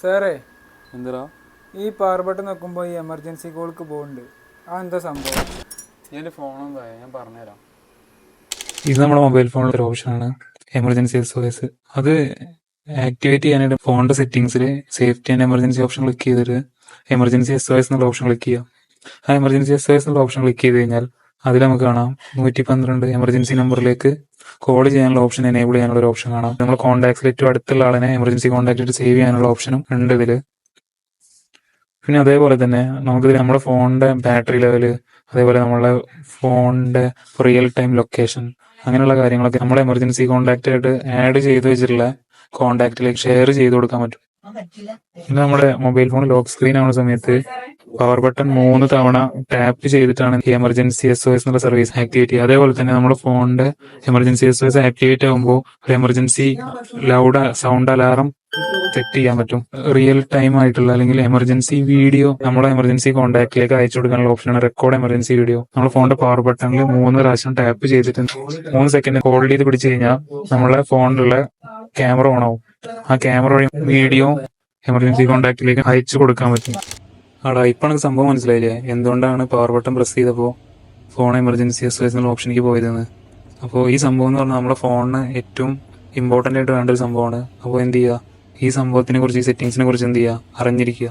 സാറേ എന്തിനാ? ഈ പവർ ബട്ടൺ നോക്കുമ്പോൾ ഈ എമർജൻസി കോൾക്ക് പോകുന്നുണ്ട് ആ എന്താ സംഭവം? എന്റെ ഫോണും പോയ ഞാൻ പറഞ്ഞുതരാം. ഇത് നമ്മുടെ മൊബൈൽ ഫോണിലെ ഒരു ഓപ്ഷനാണ് എമർജൻസി എസ് ഒ എസ് അത് ആക്ടിവേറ്റ് ചെയ്യാനായിട്ട് ഫോണിന്റെ സെറ്റിംഗ്സിൽ safety and emergency option click ചെയ്തിട്ട് എമർജൻസി എസ് ഒ എസ് എന്നുള്ള ഓപ്ഷൻ ക്ലിക്ക് ചെയ്യാം. ആ എമർജൻസി എസ് ഒ എസ് എന്നുള്ള ഓപ്ഷൻ ക്ലിക്ക് ചെയ്ത് കഴിഞ്ഞാൽ അതിൽ നമുക്ക് കാണാം നൂറ്റി പന്ത്രണ്ട് എമർജൻസി നമ്പറിലേക്ക് കോൾ ചെയ്യാനുള്ള ഓപ്ഷൻ എനേബിൾ ചെയ്യാനുള്ള ഒരു ഓപ്ഷൻ കാണാം. നമ്മൾ കോൺടാക്ട്സിൽ ഏറ്റവും അടുത്തുള്ള ആളിനെ എമർജൻസി കോൺടാക്ട് സേവ് ചെയ്യാനുള്ള ഓപ്ഷനും ഉണ്ട് ഇതിൽ പിന്നെ അതേപോലെ തന്നെ നമുക്ക് നമ്മുടെ ഫോണിന്റെ ബാറ്ററി ലെവൽ അതേപോലെ നമ്മളെ ഫോണിന്റെ റിയൽ ടൈം ലൊക്കേഷൻ അങ്ങനെയുള്ള കാര്യങ്ങളൊക്കെ നമ്മളെ എമർജൻസി കോൺടാക്റ്റ് ആയിട്ട് ആഡ് ചെയ്ത് വെച്ചിട്ടുള്ള കോൺടാക്റ്റിലേക്ക് ഷെയർ ചെയ്ത് കൊടുക്കാൻ പറ്റും. പിന്നെ നമ്മുടെ മൊബൈൽ ഫോൺ ലോക്ക് സ്ക്രീൻ ആവുന്ന സമയത്ത് പവർ ബട്ടൺ മൂന്ന് തവണ ടാപ്പ് ചെയ്തിട്ടാണ് എമർജൻസി എസ് ഒ എസ് എന്നുള്ള സർവീസ് ആക്ടിവേറ്റ് ചെയ്യുക. അതേപോലെ തന്നെ നമ്മുടെ ഫോണിന്റെ emergency S O S activate ആകുമ്പോൾ ഒരു emergency loud sound alarm set ചെയ്യാൻ പറ്റും. റിയൽ ടൈം ആയിട്ടുള്ള അല്ലെങ്കിൽ എമർജൻസി വീഡിയോ നമ്മളെ എമർജൻസി കോൺടാക്റ്റിലേക്ക് അയച്ചു കൊടുക്കാനുള്ള ഓപ്ഷനാണ് റെക്കോർഡ് എമർജൻസി വീഡിയോ നമ്മുടെ ഫോണിന്റെ പവർ ബട്ടണിൽ മൂന്ന് പ്രാവശ്യം ടാപ്പ് ചെയ്തിട്ട് മൂന്ന് സെക്കൻഡ് ഹോൾഡ് ചെയ്ത് പിടിച്ചു കഴിഞ്ഞാൽ നമ്മളെ ഫോണിലുള്ള ക്യാമറ ഓൺ ആവും. ആ ക്യാമറ വഴി വീഡിയോ എമർജൻസി കോൺടാക്റ്റിലേക്ക് അയച്ചു കൊടുക്കാൻ പറ്റും. ആടാ ഇപ്പൊ എനിക്ക് സംഭവം മനസ്സിലായില്ലേ? എന്തുകൊണ്ടാണ് പവർ ബട്ടൺ പ്രസ് ചെയ്തപ്പോൾ ഫോൺ എമർജൻസി എസ് എന്നുള്ള ഓപ്ഷനിലേക്ക് പോയതെന്ന്? അപ്പോൾ ഈ സംഭവം എന്ന് പറഞ്ഞാൽ നമ്മുടെ ഫോണിന് ഏറ്റവും ഇമ്പോർട്ടന്റ് ആയിട്ട് വേണ്ട ഒരു സംഭവമാണ്. അപ്പോൾ എന്ത് ചെയ്യുക ഈ സംഭവത്തിനെ കുറിച്ച് ഈ സെറ്റിങ്സിനെ കുറിച്ച് എന്ത് ചെയ്യുക അറിഞ്ഞിരിക്കുക.